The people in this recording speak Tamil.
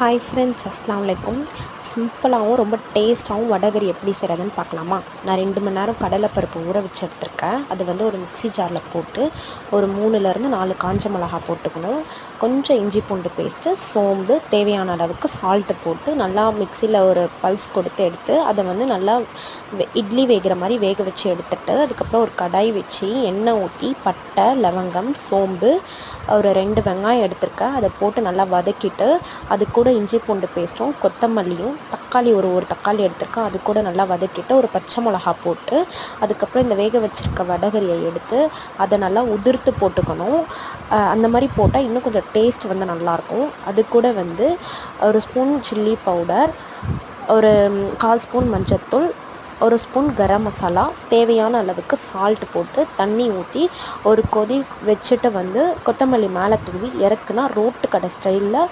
ஹாய் ஃப்ரெண்ட்ஸ் அஸ்லாம் வலைக்கும் சிம்பிளாகவும் ரொம்ப டேஸ்ட்டாகவும் வடகரி எப்படி செய்கிறதுன்னு பார்க்கலாமா? நான் ரெண்டு மணி நேரம் கடலைப்பருப்பு ஊற வச்சு எடுத்திருக்கேன். அது வந்து ஒரு மிக்ஸி ஜாரில் போட்டு ஒரு மூணுலேருந்து நாலு காஞ்ச மிளகா போட்டுக்கணும். கொஞ்சம் இஞ்சி பூண்டு பேஸ்ட்டு சோம்பு தேவையான அளவுக்கு சால்ட்டு போட்டு நல்லா மிக்சியில் ஒரு பல்ஸ் கொடுத்து எடுத்து அதை வந்து நல்லா இட்லி வேகிற மாதிரி வேக வச்சு எடுத்துட்டு அதுக்கப்புறம் ஒரு கடாய் வச்சு எண்ணெய் ஊற்றி பட்டை லவங்கம் சோம்பு ஒரு ரெண்டு வெங்காயம் எடுத்திருக்கேன். அதை போட்டு நல்லா வதக்கிட்டு அது கூட இஞ்சி பூண்டு பேஸ்ட்டும் கொத்தமல்லியும் தக்காளி ஒரு ஒரு தக்காளி எடுத்திருக்கேன். அது கூட நல்லா வதக்கிட்டு ஒரு பச்சை மிளகா போட்டு அதுக்கப்புறம் இந்த வேக வச்சிருக்க வடகரியை எடுத்து அதை நல்லா உதிர்த்து போட்டுக்கணும். அந்த மாதிரி போட்டால் இன்னும் கொஞ்சம் டேஸ்ட் வந்து நல்லாயிருக்கும். அது கூட வந்து ஒரு ஸ்பூன் சில்லி பவுடர் ஒரு கால் ஸ்பூன் மஞ்சத்தூள் ஒரு ஸ்பூன் கரம் மசாலா தேவையான அளவுக்கு சால்ட் போட்டு தண்ணி ஊற்றி ஒரு கொதி வச்சுட்டு வந்து கொத்தமல்லி மேலே தூவி இறக்குனா ரோட்டு கடை ஸ்டைலில்